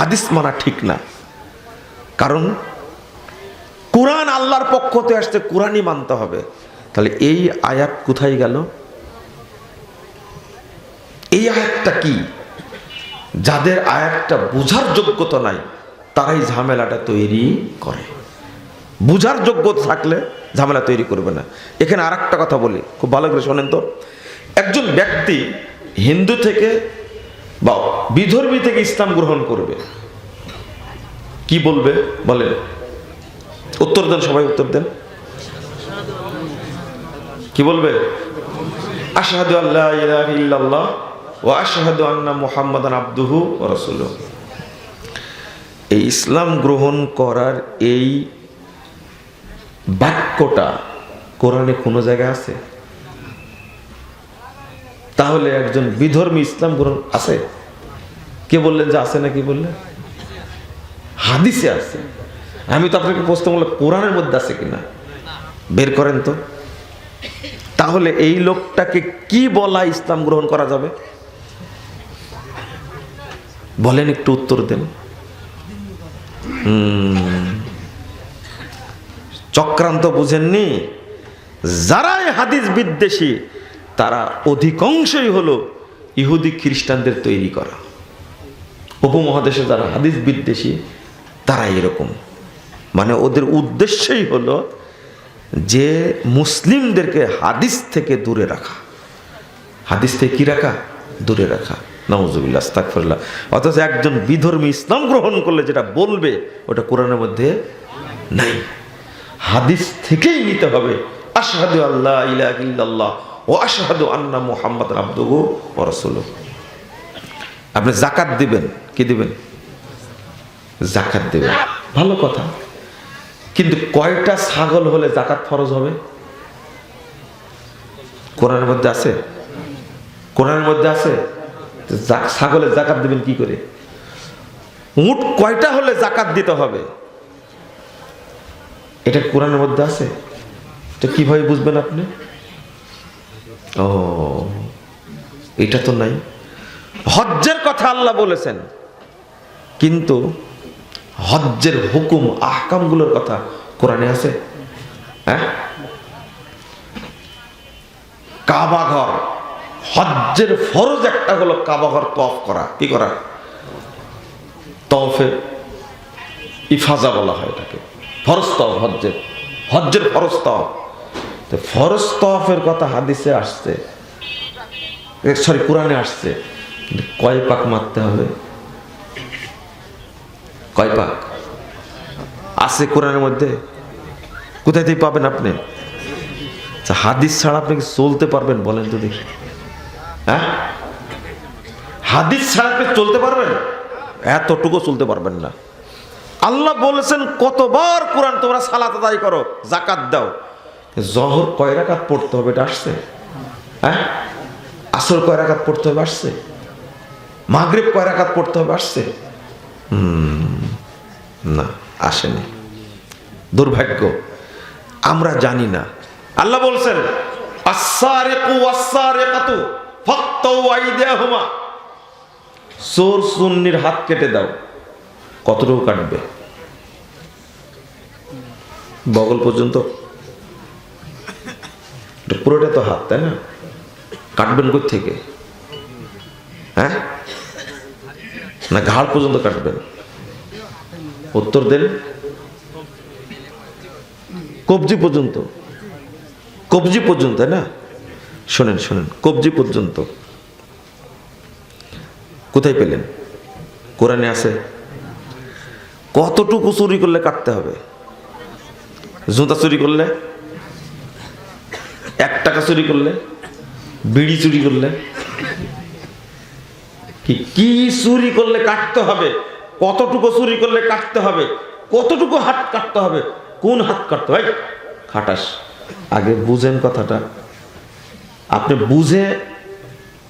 হাদিস মানা ঠিক না। কারণ কোরআন আল্লাহর পক্ষতে আসতে কোরআনই মানতে হবে। তাহলে এই আয়াত কোথায় গেল? এই আয়াতটা কি? যাদের আয়াতটা বোঝার যোগ্যতা নাই, তারাই ঝামেলাটা তৈরি করে। বুঝার যোগ্যতা থাকলে ঝামেলা তৈরি করবে না। এখানে আর কথা বলি, খুব ভালো করে শোনেন তো। একজন ব্যক্তি হিন্দু থেকে বা বিধর্মী থেকে ইসলাম গ্রহণ করবে। কি বলবে? বলেন। উত্তর দেন সবাই, উত্তর দেন। কি বলবে? আশহাদু আল্লাহ ইল্লাল্লাহ ওয়া আশহাদু আন্না মুহাম্মাদান আবদুহু ওয়া রাসূলুহু। এই ইসলাম গ্রহণ করার এই বাক্যটা কোরআনে কোনো জায়গায় আছে? তাহলে একজন বিধর্মী ইসলাম গ্রহণ আছে? কে বললেন যে আছে না কি বললেন হাদিসে আছে। আমি তো আপনাকে প্রশ্ন করলাম, কোরআনের মধ্যে আছে কিনা? বের করেন তো। তাহলে এই লোকটাকে কি বলা ইসলাম গ্রহণ করা যাবে? বলেন একটু উত্তর দেন। চক্রান্ত বুঝেননি? যারাই হাদিস বিদ্বেষী তারা অধিকাংশই হলো ইহুদি খ্রিস্টানদের তৈরি করা। উপমহাদেশে যারা হাদিস বিদ্বেষী তারা এরকম। মানে ওদের উদ্দেশ্যই হলো যে মুসলিমদেরকে হাদিস থেকে দূরে রাখা। হাদিস থেকে কি রাখা? দূরে রাখা। নওয়াজুবিল্লাহ আস্তাকফিরুল্লাহ অথচ একজন বিধর্মী ইসলাম গ্রহণ করলে যেটা বলবে, ওটা কোরআনের মধ্যে নাই। হাদিস থেকেই নিতে হবে। আশহাদু আল্লাহ ইলাহা ইল্লাল্লাহ। ও আশহাদু আন্না মুহাম্মাদ আবদুহু ওয়া রাসূলুহু। আপনি জাকাত দিবেন কি দিবেন? জাকাত দিবেন। ভালো কথা। কিন্তু কয়টা ছাগল হলে জাকাত ফরজ হবে? কোরআনের মধ্যে আছে? কোরআনের মধ্যে আছে? ছাগলের জাকাত দিবেন কি করে? উট কয়টা হলে জাকাত দিতে হবে? এটা কোরআনের মধ্যে আছে। এটা কীভাবে বুঝবেন আপনি? ও, এটা তো নাই। হজ্জের কথা আল্লাহ বলেছেন, কিন্তু হজ্জের হুকুম, আহকামগুলোর কথা কোরআনে আছে? হ্যাঁ? কাবাঘর, হজ্জের ফরজ একটা হলো কাবাঘর তফ করা। কি করা? তফে ইফাজা বলা হয় এটাকে। ফরজ তফ হজ্জের। হজ্জের ফরজ তফ তো ফরজ তফের কথা হাদিসে আসছে। সরি কোরআনে আসছে। কয় পাক মারতে হবে? কয় পাক? আছে কোরআনের মধ্যে? কোথায় থেকে পাবেন আপনি? হাদিস ছাড়া আপনি কি চলতে পারবেন বলেন তো দেখি। হ্যাঁ? হাদিস ছাড়া আপনি চলতে পারবেন? এতটুকু চলতে পারবেন না। আল্লাহ বলেছেন, কতবার কোরআন তোমরা সালাত আদায় করো জাকাত দাও। জহর কয় রাকাত পড়তে হবে এটা আসছে? হ্যাঁ? আসর কয় রাকাত পড়তে হবে আসছে? মাগরিব কয় রাকাত পড়তে হবে আসছে? না, আসেনি। দুর্ভাগ্য, আমরা জানি না। আল্লাহ বলছেন চোর সুন্নির হাত কেটে দাও, কতটুকু কাটবে? বগল পর্যন্ত পুরোটা তো হাত, তাই না? কাটবেন থেকে? হ্যাঁ? না ঘাড় পর্যন্ত কাটবেন। উত্তর দেন। কবজি পর্যন্ত। কবজি পর্যন্ত, তাই না? শোনেন শোনেন, কবজি পর্যন্ত। কোথায় পেলেন? কোরআনে আছে। কতটুকু চুরি করলে কাটতে হবে? জুতা চুরি করলে? টাকা চুরি করলে? বিড়ি চুরি করলে? কি চুরি করলে কাটতে হবে? কতটুকু চুরি করলে কাটতে হবে? কতটুকু হাত কাটতে হবে? কোন হাত কাটতে হয় খাটাস। আগে বুঝেন কথাটা। আপনি বুঝে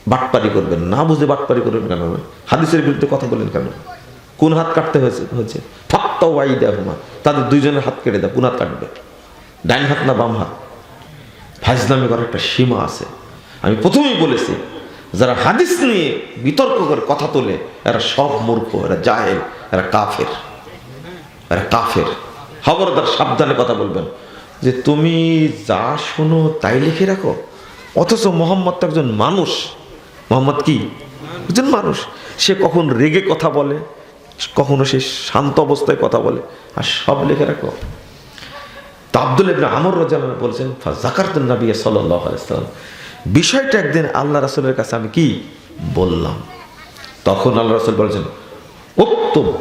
বাটপারি করবেন, না বুঝে বাটপারি করবেন কেন? হাদিসের বিরুদ্ধে কথা বলেন কেন? কোন হাত কাটতে হয়েছে? হয়েছে। ফাত্তাও ওয়াই দেয় তাদের দুইজনের হাত কেটে দেয় কোন হাত কাটবে? ডাইন হাত না বাম হাত? ফাইজলামি করার একটা সীমা আছে। আমি প্রথমেই বলেছি, যারা হাদিস নিয়ে বিতর্ক করে কথা তোলে, এরা সব মূর্খ, এরা জাহেল, এরা কাফের। এরা কাফের। খবরদার সাবধানে কথা বলবেন। যে তুমি যা শোনো তাই লিখে রাখো। অথচ মোহাম্মদ তো একজন মানুষ। মোহাম্মদ কি? একজন মানুষ। সে কখন রেগে কথা বলে, কখনো সে শান্ত অবস্থায় কথা বলে, আর সব লিখে রাখো। তা আব্দুল ইবনে আমর রাজাল বলছেন জাকারতুন নবী সাল্লাল্লাহু আলাইহি সাল্লাম বিষয়টা একদিন আল্লাহ রাসূলের কাছে আমি কি বললাম? তখন আল্লাহ রাসূল বলেছেন উত্তম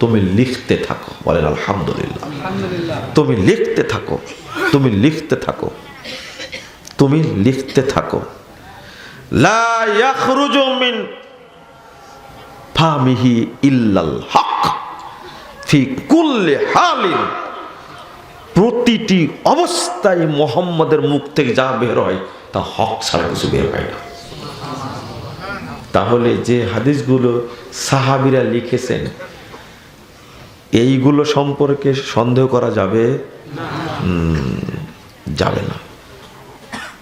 তুমি লিখতে থাকো। বলেন আলহামদুলিল্লাহ। তুমি লিখতে থাকো তুমি লিখতে থাকো তুমি লিখতে থাকো। মিন ফামিহি ইল্লাল হক ফি কুল্লি হালিন। প্রতিটি অবস্থায় মোহাম্মদের মুখ থেকে যা বের হয়, তা হক ছাড়া কিছু বের হয় না। তাহলে যে হাদিসগুলো সাহাবিরা লিখেছেন, এইগুলো সম্পর্কে সন্দেহ করা যাবে? যাবে না।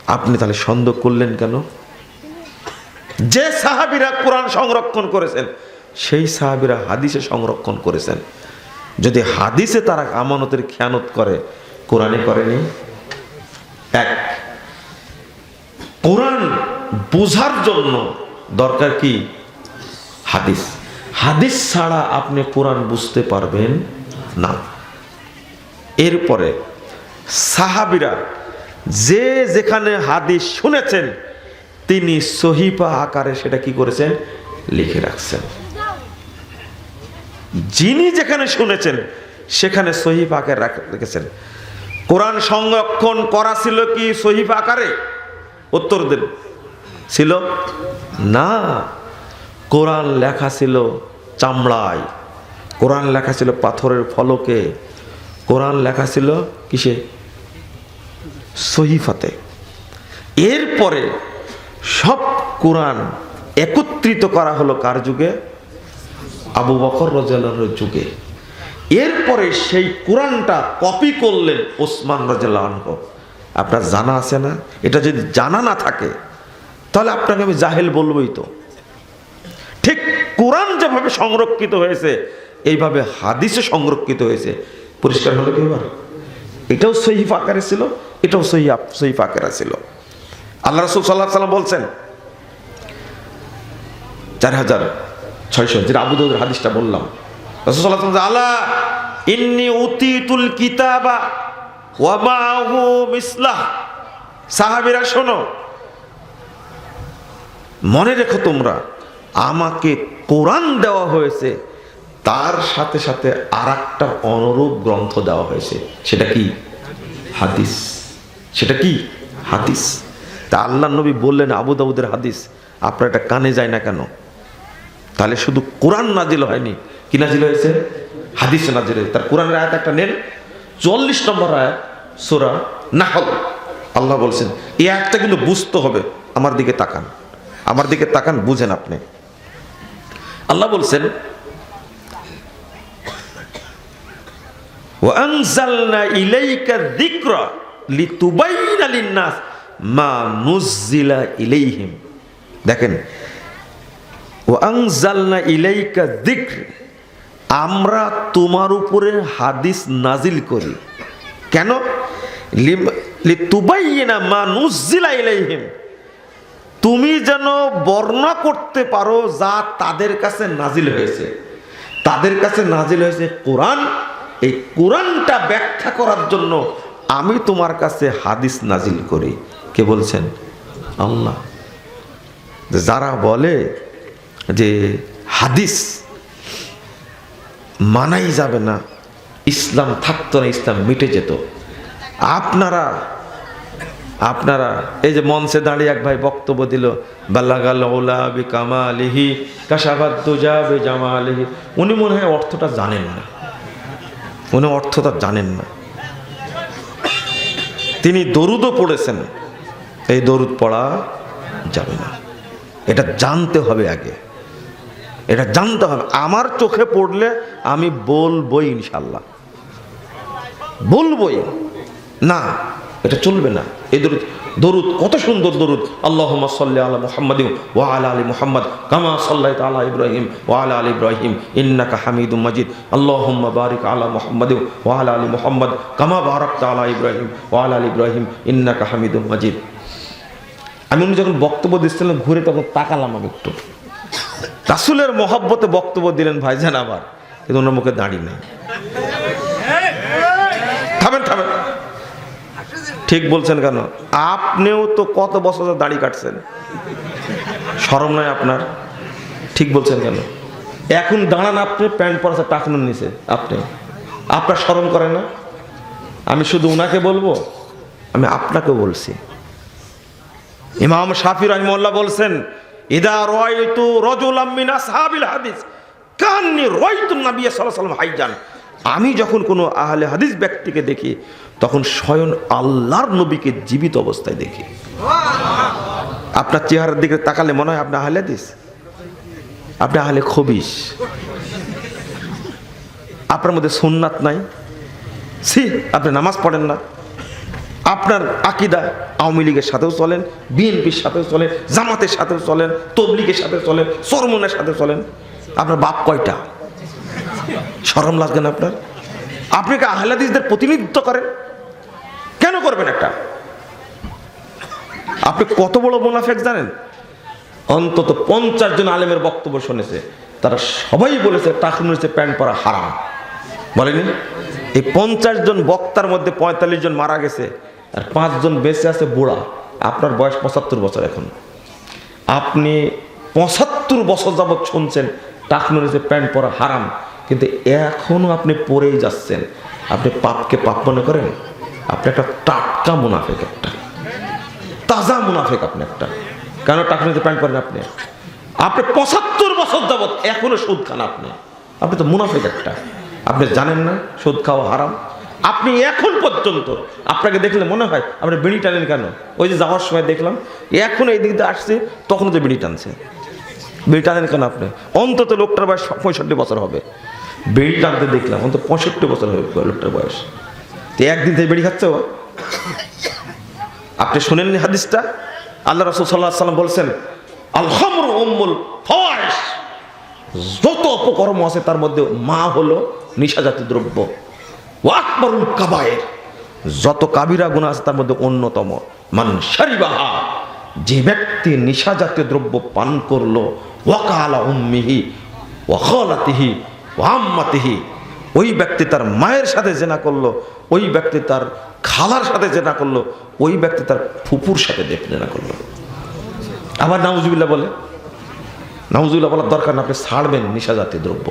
আপনি তাহলে সন্দেহ করলেন কেন? যে সাহাবিরা কোরআন সংরক্ষণ করেছেন, সেই সাহাবিরা হাদিসে সংরক্ষণ করেছেন। যদি হাদিসে তারা আমানতের খেয়ানত করে, কোরআনে করেনি? এক, কোরআন বোঝার জন্য দরকার কি? হাদিস। হাদিস ছাড়া আপনি কোরআন বুঝতে পারবেন না। এরপরে, সাহাবিরা যে যেখানে হাদিস শুনেছেন, তিনি সহিপা আকারে সেটা কি করেছেন? লিখে রাখছেন। যিনি যেখানে শুনেছেন, সেখানে সহিফ আকারে রাখ- রেখেছেন। কোরআন সংরক্ষণ করা ছিল কি সহিফ আকারে উত্তর দিন। ছিল? না। কোরআন লেখা ছিল চামড়ায়। কোরআন লেখা ছিল পাথরের ফলকে। কোরআন লেখা ছিল কিসে? সহিফাতে। এরপরে সব কোরআন একত্রিত করা হলো কার যুগে? আবু বকর রাজাল্লাহর যুগে। এরপরে সেই কোরআনটা কপি করলেন ওসমান রাজাল্লাহ আপনার জানা আছে না? এটা যদি জানা না থাকে, তাহলে আপনাকে আমি জাহেল বলবোই তো। ঠিক কোরআন যেভাবে সংরক্ষিত হয়েছে, এইভাবে হাদিসে সংরক্ষিত হয়েছে। পরিষ্কার হলো কি এবার এটাও সহিফ আকারে ছিল, এটাও সহি সহিফ আকারে ছিল। আল্লাহ রসুল সাল্লাহ সাল্লাম বলছেন, চার হাজার ছয়শো, যেটা আবু দাউদের হাদিসটা বললাম। রসুল সাল্লাহ সাল্লাম আল্লাহ ইন্নি উতিতুল কিতাবা ওয়ামাহু মিসলাহ। সাহাবিরা, শোনো, মনে রেখো তোমরা, আমাকে কোরআন দেওয়া হয়েছে, তার সাথে সাথে আর একটা অনুরূপ গ্রন্থ দেওয়া হয়েছে। সেটা কি? হাদিস। সেটা কি? হাদিস। তা আল্লাহ নবী বললেন আবু দাউদের হাদিস, আপনার এটা কানে যায় না কেন? তাহলে শুধু কোরআন নাজিল হয়নি কি নাজিল হয়েছে হাদিস নাজিল হয়েছে তার কোরআনের আয়াত একটা নেন চল্লিশ নম্বর আয়াত সোরা নাহল আল্লাহ বলছেন এই আয়াতটা কিন্তু বুঝতে হবে আমার দিকে তাকান আমার দিকে তাকান বুঝেন আপনি আল্লাহ বলছেন وأنزلنا إليك الذكر لتبين للناس ما نزل إليهم দেখেন ওয়াংজালনা ইলাইকা দিক আমরা তোমার উপরে হাদিস নাজিল করি। কেন? ইলাইহিম। তুমি যেন বর্ণনা করতে পারো যা তাদের কাছে নাজিল হয়েছে। তাদের কাছে নাজিল হয়েছে কোরআন। এই কোরআনটা ব্যাখ্যা করার জন্য আমি তোমার কাছে হাদিস নাজিল করি। কে বলছেন? আল্লাহ। যারা বলে যে হাদিস মানাই যাবে না, ইসলাম থাকতো না, ইসলাম মিটে যেত। আপনারা আপনারা, এই যে মঞ্চে দাঁড়িয়ে এক ভাই বক্তব্য দিল বাল্লাগাল ওলা বি কামা আলিহি কাশাবাদ দুজা বে জামা উনি মনে হয় অর্থটা জানেন না। উনি অর্থটা জানেন না। তিনি দরুদও পড়েছেন। এই দরুদ পড়া যাবে না। এটা জানতে হবে আগে। এটা জানতে হবে। আমার চোখে পড়লে আমি বলবই ইনশাল্লাহ বলবই। না, এটা চলবে না। এই দরুদ দরুদ, কত সুন্দর দরুদ। আল্লাহ সাল্লি আলা মুহাম্মদ ওয়া আলা আলী মুহাম্মদ, কামা সাল্লাই আলা ইব্রাহিম ওয়া আলা আলী ইব্রাহিম, ইন্নাকা হামিদুম মাজিদ। আল্লাহুম্মা বারিক আলা মুহাম্মদ ওয়া আলা মুহাম্মদ, কামা বারাকতা আলা ইব্রাহিম ওয়া আলা আলী ইব্রাহিম, ইন্নাকা হামিদুম মাজিদ। আমি উনি যখন বক্তব্য দিচ্ছিলাম, ঘুরে তখন তাকালাম আমি একটু। রাসুলের মহাব্বতে বক্তব্য দিলেন ভাইজান আবার কিন্তু ওনার মুখে দাঁড়িয়ে নেই। থামেন থামেন। ঠিক বলছেন কেন? আপনিও তো কত বছর দাড়ি কাটছেন? সরম নয় আপনার? ঠিক বলছেন কেন? এখন দাঁড়ান আপনি, প্যান্ট পরাছে টাকনুন নিচে, আপনি। আপনার সরম করে না? আমি শুধু উনাকে বলব, আমি আপনাকে বলছি। ইমাম শাফি রহিমউল্লাহ বলছেন ইদা রয়তু রজুলাম মিন আসহাবিল হাদিস। কান্নি রয়তু নবী সাল্লাল্লাহু আলাইহি হাইজান। আমি যখন কোনো আহলে হাদিস ব্যক্তিকে দেখি, তখন স্বয়ং আল্লাহর নবীকে জীবিত অবস্থায় দেখি। আপনার চেহারার দিকে তাকালে মনে হয় আপনি আহলে হাদিস। আপনি আহলে খবিস আপনার মধ্যে সুন্নাত নাই। সি আপনি নামাজ পড়েন না। আপনার আকিদা আওয়ামী লীগের সাথেও চলেন, বিএনপির সাথেও চলেন, জামাতের সাথেও চলেন, তবলিগের সাথে চলেন, সরমনের সাথে চলেন। আপনার বাপ কয়টা? সরম লাগবে না আপনার? আপনি কি আহলাদিসদের প্রতিনিধিত্ব করেন? কেন করবেন একটা? আপনি কত বড় মোনাফেক জানেন? অন্তত পঞ্চাশ জন আলেমের বক্তব্য শুনেছে। তারা সবাই বলেছে টাকুন হচ্ছে প্যান্ট পরা হারাম। বলেনি এই পঞ্চাশ জন বক্তার মধ্যে পঁয়তাল্লিশ জন মারা গেছে। আর পাঁচজন বেঁচে আছে বুড়া। আপনার বয়স পঁচাত্তর বছর এখন। আপনি পঁচাত্তর বছর যাবৎ শুনছেন টাকনুর হচ্ছে প্যান্ট পরা হারাম, কিন্তু এখনও আপনি পরেই যাচ্ছেন। আপনি পাপকে পাপ মনে করেন? আপনি একটা টাটকা মুনাফেক একটা। তাজা মুনাফেক আপনি একটা। কেন টাকনুতে প্যান্ট পরেন আপনি? আপনি পঁচাত্তর বছর যাবৎ এখনও সুদ খান আপনি। আপনি তো মুনাফেক একটা। আপনি জানেন না সুদ খাওয়া হারাম? আপনি এখন পর্যন্ত, আপনাকে দেখলে মনে হয় আপনি বিড়ি টানেন কেন? ওই যে যাওয়ার সময় দেখলাম, এখন এই দিক দিয়ে আসছে তখন তো বিড়ি টানছে। বিড়ি টানেন কেন আপনি? অন্তত লোকটার বয়স পঁয়ষট্টি বছর হবে। বিড়ি টানতে দেখলাম, অন্তত পঁয়ষট্টি বছর হবে লোকটার বয়স। তো একদিন থেকে বিড়ি খাচ্ছে আপনি শুনেননি হাদিসটা? আল্লাহ রসুল সাল্লাহ সাল্লাম বলছেন আলহামর উম্মুল ফওয়াইশ যত অপকর্ম আছে তার মধ্যে মা হলো নিশাজাতীয় দ্রব্য। কাবায়ের। যত কাবিরা গুণা আছে তার মধ্যে অন্যতম। মান শারিবাহা। যে ব্যক্তি নিশা জাতীয় দ্রব্য পান করল, ওয়াকালা উম্মিহি ওয়াম্মাতিহি ওই ব্যক্তি তার মায়ের সাথে জেনা করল, ওই ব্যক্তি তার খালার সাথে জেনা করল, ওই ব্যক্তি তার ফুপুর সাথে জেনা করল। আবার নাউজুবিল্লাহ বলে, নাউজুবিল্লাহ বলার দরকার না, আপনি ছাড়বেন নিশা জাতীয় দ্রব্য।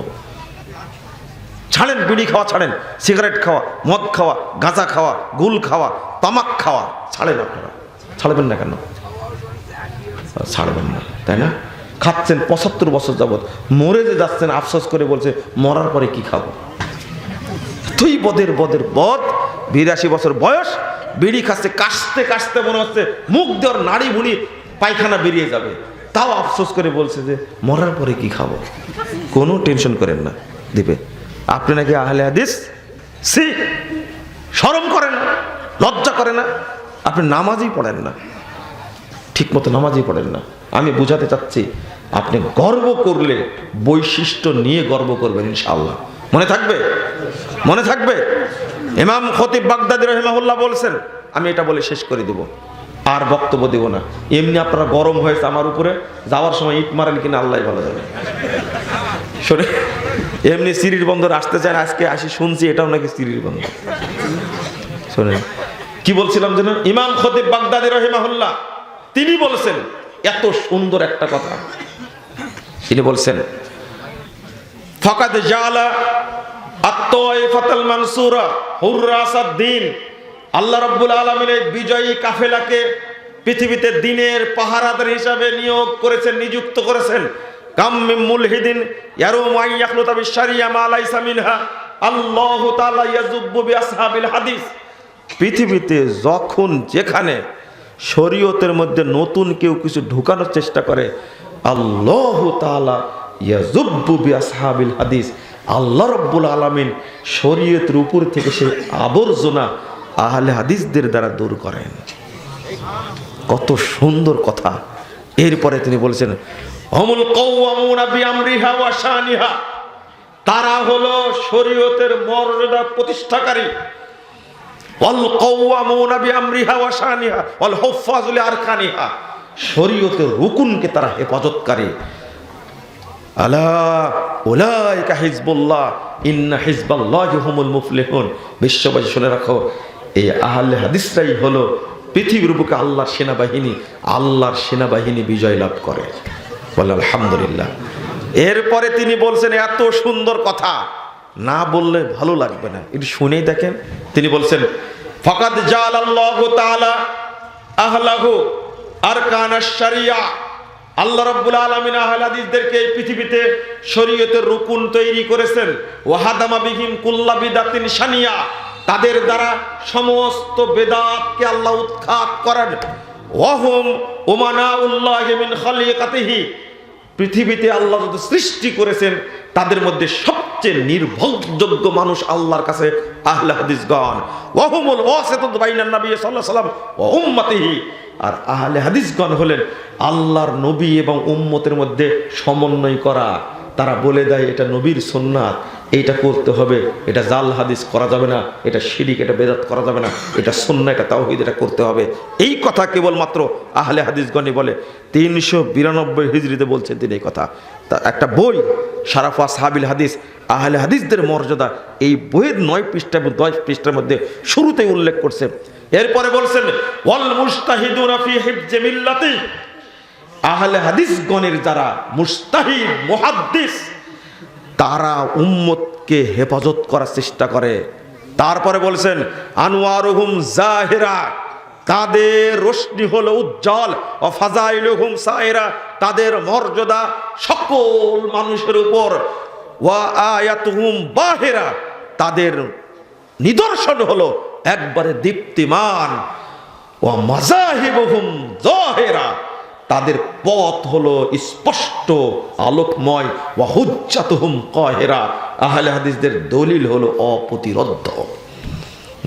ছাড়েন বিড়ি খাওয়া ছাড়েন, সিগারেট খাওয়া, মদ খাওয়া, গাঁজা খাওয়া, গুল খাওয়া, তামাক খাওয়া, ছাড়েন আপনারা। ছাড়বেন না কেন? ছাড়বেন না, তাই না? খাচ্ছেন পঁচাত্তর বছর যাবৎ, মরে যে যাচ্ছেন, আফসোস করে বলছে, মরার পরে কি খাব? তুই বদের বদের বদ, বিরাশি বছর বয়স, বিড়ি খাচ্ছে, কাশতে কাশতে মনে হচ্ছে, মুখ দেওয়ার নাড়ি ভুড়ি পায়খানা বেরিয়ে যাবে। তাও আফসোস করে বলছে যে, মরার পরে কি খাব? কোনো টেনশন করেন না দিবে আপনি নাকি আহলে হাদিস? সি শরম করেন না, লজ্জা করে না। আপনি নামাজই পড়েন না ঠিক মতো নামাজই পড়েন না। আমি বুঝাতে চাচ্ছি, আপনি গর্ব করলে বৈশিষ্ট্য নিয়ে গর্ব করবেন ইনশাআল্লাহ। মনে থাকবে? মনে থাকবে? ইমাম খতিব বাগদাদি রহিমাহুল্লাহ বলছেন, আমি এটা বলে শেষ করে দিব। আর বক্তব্য দেব না। এমনি আপনারা গরম হয়েছে আমার উপরে, যাওয়ার সময় ইট মারেন কিনা আল্লাহ ভালো যাবে শোনে এমনি সিরির বন্দর আসতে চায় আজকে আসি শুনছি এটাও নাকি সিরির বন্দর। শোনেন, কি বলছিলাম যেন? ইমাম খতিব বাগদাদি রহিমাহুল্লাহ, তিনি বলছেন, এত সুন্দর একটা কথা। তিনি বলছেন ফকাত জালা আত্মাল মানসুরা হুররাসাদ দিন আল্লাহ রাব্বুল আলামিন এই বিজয়ী কাফেলাকে পৃথিবীতে দিনের পাহারাদার হিসাবে নিয়োগ করেছেন, নিযুক্ত করেছেন। মা ইয়াজুব্বু হাদিস। পৃথিবীতে যখন যেখানে শরীয়তের মধ্যে নতুন কেউ কিছু ঢুকানোর চেষ্টা করে, আল্লাহ বিআসহাবিল হাদিস। আল্লাহ রব্বুল আলামিন শরীয়তের উপর থেকে সেই আবর্জনা আহলে হাদিসদের দ্বারা দূর করেন। কত সুন্দর কথা। এরপরে তিনি বলেছেন কৌয়ামুনা শানিহা। তারা হলো শরীয়তের মর্যাদা প্রতিষ্ঠাকারী। ওয়াল কওয়ামুনা বিআমরিহা ওয়া শানিহা তারা হেফাজতকারী। হুমুল বিশ্ববাসী শুনে রাখো, এই আহলে হলো পৃথিবীর বুকে আল্লাহর সেনাবাহিনী আল্লাহর সেনাবাহিনী বিজয় লাভ করে। বলে, আলহামদুলিল্লাহ। এরপরে তিনি বলছেন, এত সুন্দর কথা। না বললে ভালো লাগবে না। এটি শুনেই দেখেন। তিনি বলছেন ফকাত জাল আল্লাহ তাআলা আহলাহু আরকানাশ শারিয়া। আল্লাহ রাব্বুল আলামিন আহলে এই পৃথিবীতে শরীয়তের রুকুন তৈরি করেছেন। ওয়াহাদামা বিহিম কুল্লা বিদাতিন শানিয়া। তাদের দ্বারা সমস্ত বেদাতকে আল্লাহ উৎখাত করেন। ওয়াহুম উমানাউল্লাহ মিন খালিকাতিহি। পৃথিবীতে আল্লাহ যত সৃষ্টি করেছেন, তাদের মধ্যে সবচেয়ে নির্ভরযোগ্য মানুষ আল্লাহর কাছে আর আহলে হাদিসগণ হলেন আল্লাহর নবী এবং উম্মতের মধ্যে সমন্বয় করা। তারা বলে দেয়, এটা নবীর সুন্নাত। এইটা করতে হবে, এটা জাল হাদিস করা যাবে না, এটা শিরিক, এটা বেদাত করা যাবে না, এটা সুন্না এটা তাওহিদ, এটা করতে হবে। এই কথা কেবলমাত্র আহলে হাদিসগণই বলে। তিনশো বিরানব্বই হিজড়িতে বলছেন তিনি এই কথা। তা একটা বই, সারাফা সাহাবিল হাদিস, আহলে হাদিসদের মর্যাদা, এই বইয়ের নয় পৃষ্ঠা এবং দশ পৃষ্ঠার মধ্যে শুরুতেই উল্লেখ করছে এরপরে বলছেন, ওয়াল মুস্তাহিদুনা ফি আহলে হাদিসগণের যারা মুস্তাহিদ, মুহাদ্দিস তারা উম্মতকে হেফাজত করার চেষ্টা করে। তারপরে বলছেন আনোয়ারুহুম জাহেরা, তাদের রশ্মি হলো উজ্জ্বল ও ফাজাইলুহুম সাইরা, তাদের মর্যাদা সকল মানুষের উপর। ওয়া আয়াতুহুম বাহেরা, তাদের নিদর্শন হলো একবারে দীপ্তিমান। ও মাজাহিবহুম জাহেরা তাদের পথ হলো স্পষ্ট, আলোকময়। ওয়া হুজ্জাতুহুম কাহেরা। আহলে হাদিসদের দলিল হলো অপ্রতিরোধ্য।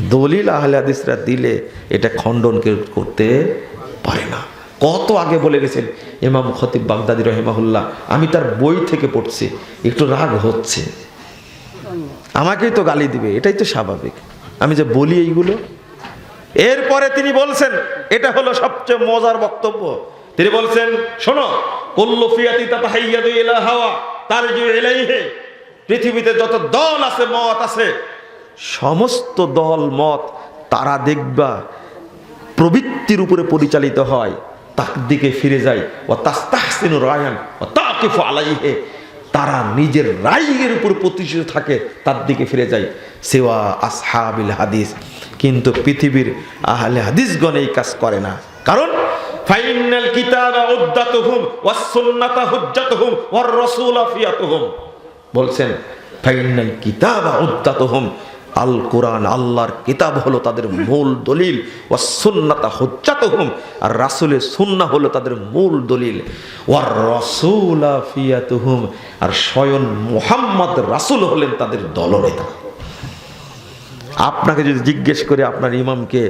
দলিল আহলে হাদিসরা দিলে এটা খণ্ডন করতে পারে না। কত আগে বলে গেছেন, ইমাম খতিব বাগদাদি রহেমাহুল্লাহ, আমি তার বই থেকে পড়ছি, একটু রাগ হচ্ছে। আমাকেই তো গালি দিবে, এটাই তো স্বাভাবিক। আমি যে বলি এইগুলো। এরপরে তিনি বলছেন, এটা হলো সবচেয়ে মজার বক্তব্য। তিনি বলছেন, শোনো কল্লফিয়াতি তাতাহাইয়াদু ইলা হাওয়া, তারজু ইলাইহি, পৃথিবীতে যত দল আছে, মত আছে, সমস্ত দল, মত তারা দেখবা প্রবৃত্তির উপরে পরিচালিত হয় তার দিকে ফিরে যায় ও তাস্তাহসিনু রায়ান ও তাকিফু আলাইহে, তারা নিজের রায়ের উপর প্রতিষ্ঠিত থাকে তার দিকে ফিরে যায়, সেওয়া আসহাবিল হাদিস। কিন্তু পৃথিবীর আহলে হাদিসগণ এই কাজ করে না। কারণ ফাইনাল কিতাবা উদ্দাতুহুম ওয়াস সুন্নাতা হুজ্জাতুহুম ওয়ার রাসূলা ফিয়াতুহুম। বলছেন, ফাইনাল কিতাবা উদ্দাতুহুম। আল কোরআন, আল্লাহর কিতাব হলো তাদের মূল দলিল। ও সুন্নাতা হুজ্জাতুহুম। আর রাসূলের সুন্নাহ হলো তাদের মূল দলিল। ওয়ার রাসূলা আর স্বয়ং মুহাম্মদ রাসূল হলেন তাদের দলনেতা। আপনাকে যদি জিজ্ঞেস করে আপনার ইমামকে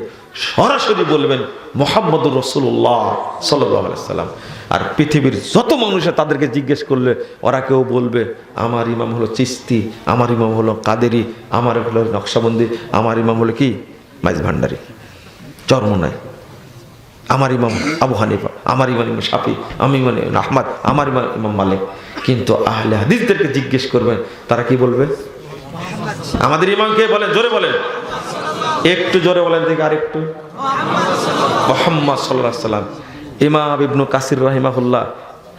সরাসরি বলবেন মোহাম্মদুর রসুল্লাহ সাল্লাম, আর পৃথিবীর যত মানুষে তাদেরকে জিজ্ঞেস করলে ওরা কেউ বলবে, আমার ইমাম হলো চিস্তি আমার ইমাম হলো কাদেরি, আমার হলো নকশাবন্দি, আমার ইমাম হলো কি? মাইজ ভান্ডারি। চর্ম নাই। আমার ইমাম আবু হানিফা, আমার ইমাম ইমাম শাফি, আমি ইমাম আহমদ, আমার ইমাম ইমাম মালিক। কিন্তু আহলে হাদিসদেরকে জিজ্ঞেস করবেন, তারা কি বলবে? আমাদের ইমামকে বলেন? জোরে বলেন। একটু জোরে বলেন দেখি আর একটু মোহাম্মদ সাল্লাম ইমাম ইবনু কাসির রাহিমাহুল্লাহ,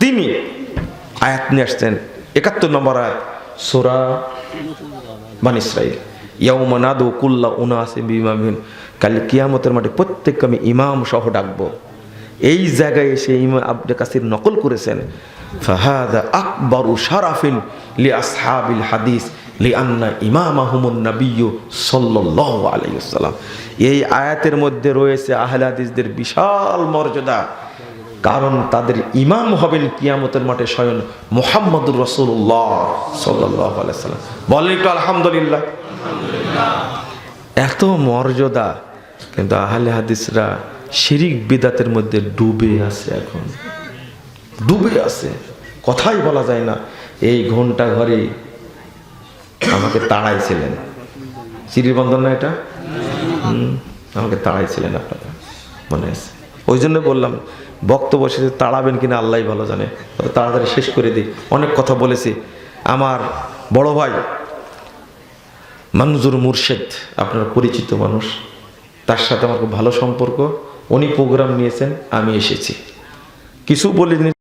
তিনি আয়াত নিয়ে আসছেন। একাত্তর নম্বর আয়াত, সোরা বান ইসরাইল ইয়াউমা নাদু কুল্লা উনাসিম বিমামিন কাল কিয়ামতের মাঠে প্রত্যেককে আমি ইমাম সহ ডাকবো। এই জায়গায় এসে ইমাম আব্দে কাসির নকল করেছেন। ফাহাদা আকবরু শারাফিন লি আসহাবিল হাদিস। লি আন্না ইমাম আহমুন নবিয়্যু সাল্লাল্লাহু আলাইহি ওয়াসাল্লাম। এই আয়াতের মধ্যে রয়েছে আহলে হাদিসদের বিশাল মর্যাদা। কারণ তাদের ইমাম হবেন কিয়ামতের মাঠে স্বয়ং মোহাম্মদুর রসুল্লাহ সাল্লাহ আলাইসাল্লাম বলেন একটু আলহামদুলিল্লাহ। এত মর্যাদা, কিন্তু আহলে হাদিসরা শিরিক বিদাতের মধ্যে ডুবে আছে এখন। ডুবে আছে। কথাই বলা যায় না। এই ঘণ্টা ঘরে আমাকে তাড়াইছিলেন। সিঁড়ির বন্ধন না এটা? আমাকে তাড়াইছিলেন আপনারা, মনে আছে। ওই জন্য বললাম, বক্তব্য শেষে তাড়াবেন কিনা আল্লাহ ভালো জানে। তাড়াতাড়ি শেষ করে দিই। অনেক কথা বলেছি। আমার বড় ভাই মানজুর মুর্শেদ, আপনার পরিচিত মানুষ, তার সাথে আমার খুব ভালো সম্পর্ক। উনি প্রোগ্রাম নিয়েছেন, আমি এসেছি। কিছু বলিনি।